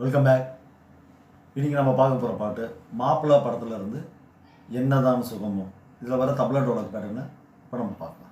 Welcome back இன்றைக்கி நம்ம பார்க்க போகிற பாட்டு மாப்பிள்ளை படத்துல இருந்து என்னதான் சுகமோ இதில் வர தபலா டோலக் பேட்டர்னு இப்போ நம்ம பார்க்கலாம்.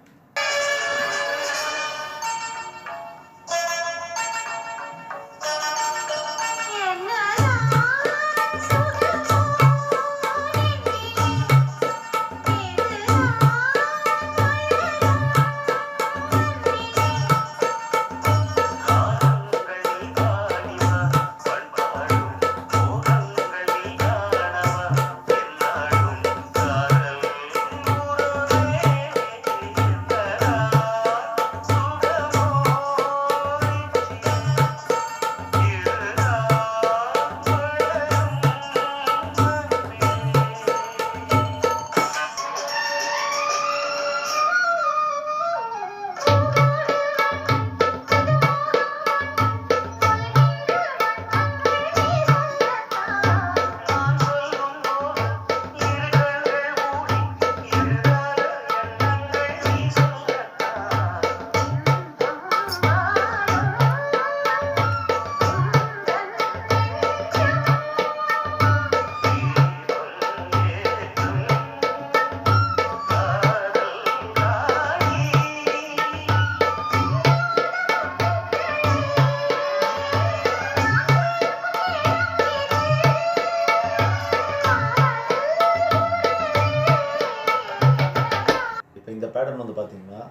பேட்டர்ன் வந்து பார்த்தீங்கன்னா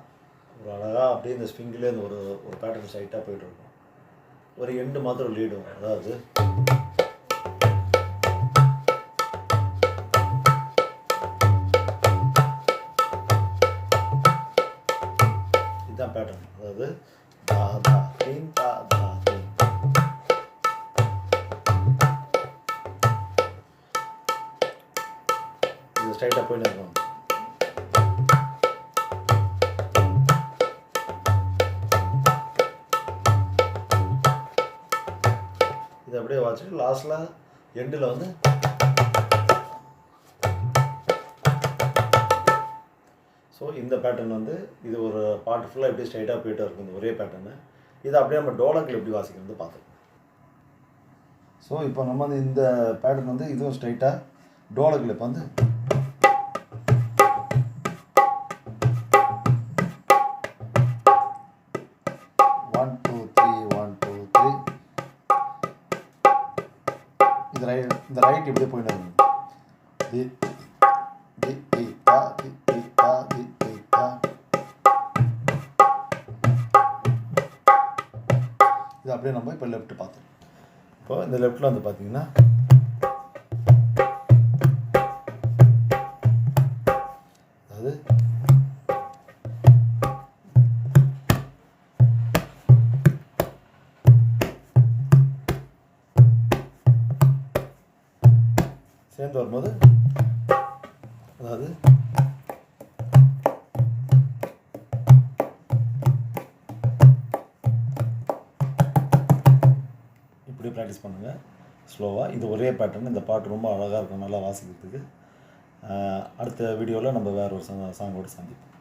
ஒரு அழகாக அப்படியே இந்த ஸ்விங்கிலேருந்து ஒரு ஒரு பேட்டர்ன் ஸ்ட்ரைட்டாக போயிட்டுருக்கும் ஒரு எண்டு மாத்திரம் லீடும் அதாவது இதுதான் பேட்டர்ன் அதாவது தா தா தீன் தா தா தீன் இது ஸ்ட்ரைட்டாக போயிட்டு இருக்கோம். இதை அப்படியே வாசிட்டு லாஸ்ட்டில் எண்டில் வந்து ஸோ இந்த பேட்டர்ன் வந்து இது ஒரு பாட்டு ஃபுல்லாக எப்படி ஸ்ட்ரைட்டாக போயிட்டு இருக்கும் இந்த ஒரே பேட்டர்னு இதை அப்படியே நம்ம டோலக்கில் எப்படி வாசிக்கிறது பார்த்துக்கலாம். ஸோ இப்போ நம்ம வந்து இந்த பேட்டர்ன் வந்து இதுவும் ஸ்ட்ரைட்டாக டோலக்கில் இப்போ வந்து இது ரைட் இந்த ரைட் இப்படியே போயிட்டு தி தி தி தா தி தி தா தி தி தா. இது அப்படியே நம்ம இப்போ லெஃப்ட் பார்த்தோம் இப்போ இந்த லெஃப்ட்டில் வந்து பார்த்தீங்கன்னா சேர்ந்து வரும்போது அதாவது இப்படி ப்ராக்டிஸ் பண்ணுங்கள் ஸ்லோவாக இது ஒரே பேட்டர்ன் இந்த பாட்டு ரொம்ப அழகாக இருக்கும் நல்லா வாசிக்கிறதுக்கு அடுத்த வீடியோவில் நம்ம வேறு ஒரு சாங்கோடு சந்திப்போம்